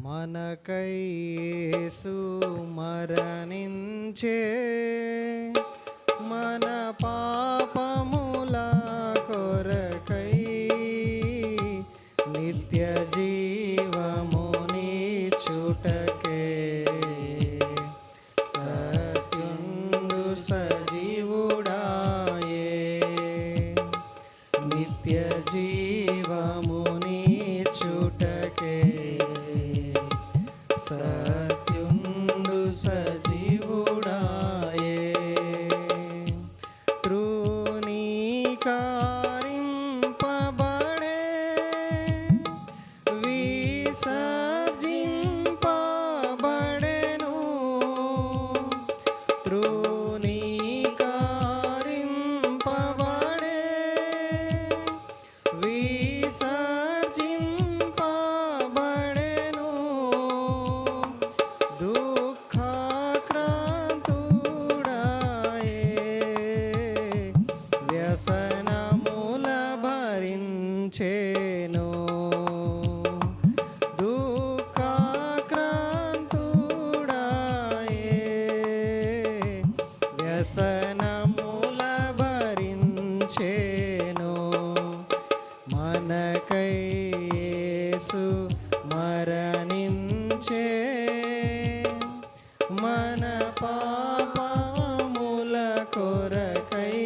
మనకైసు మరణించే మన పా నేను దుఃఖాక్రాంతుడాయే వ్యసనముల భరించేను. మనకై యేసు మరణించే మన పాపముల కొరకై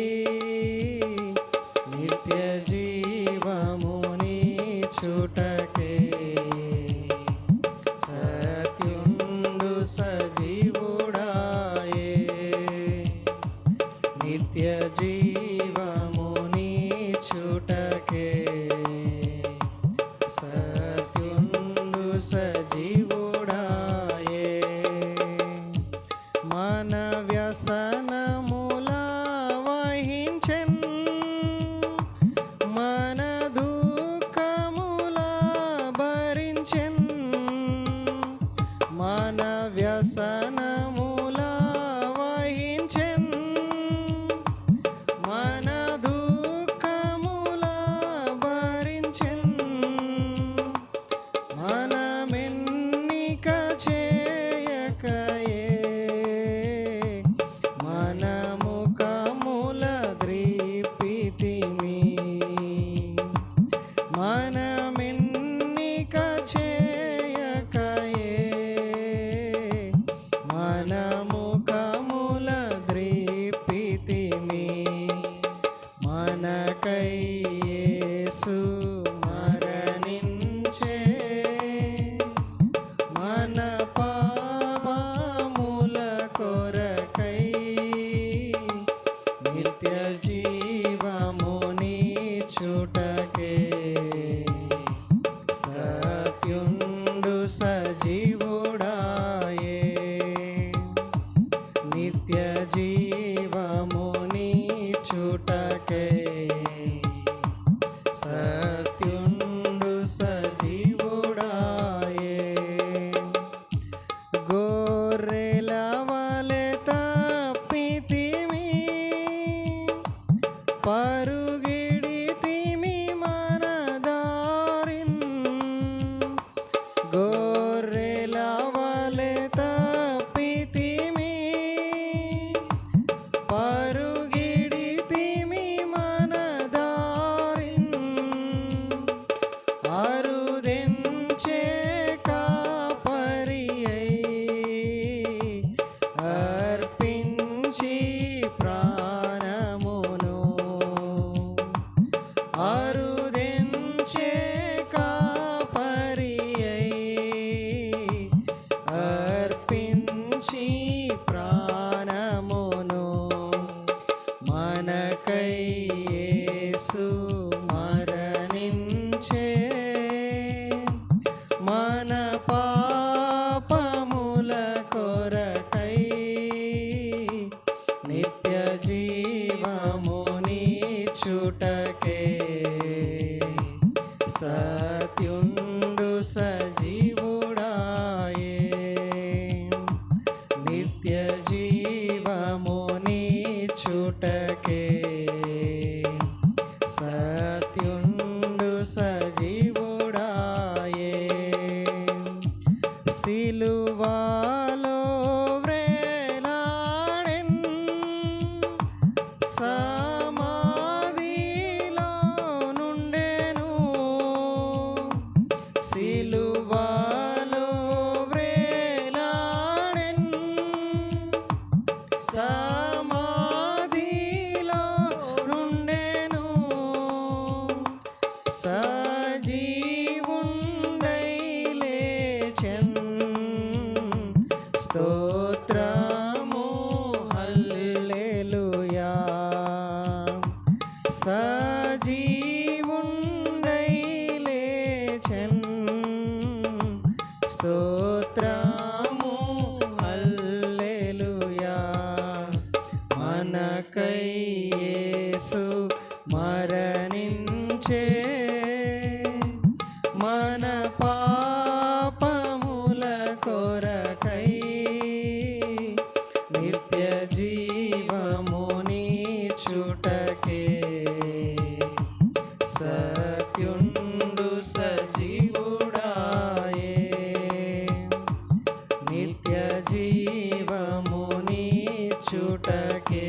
sun. చూటకే సత్యుండు సజీవుడాయే. నిత్య జీవముని చూటకే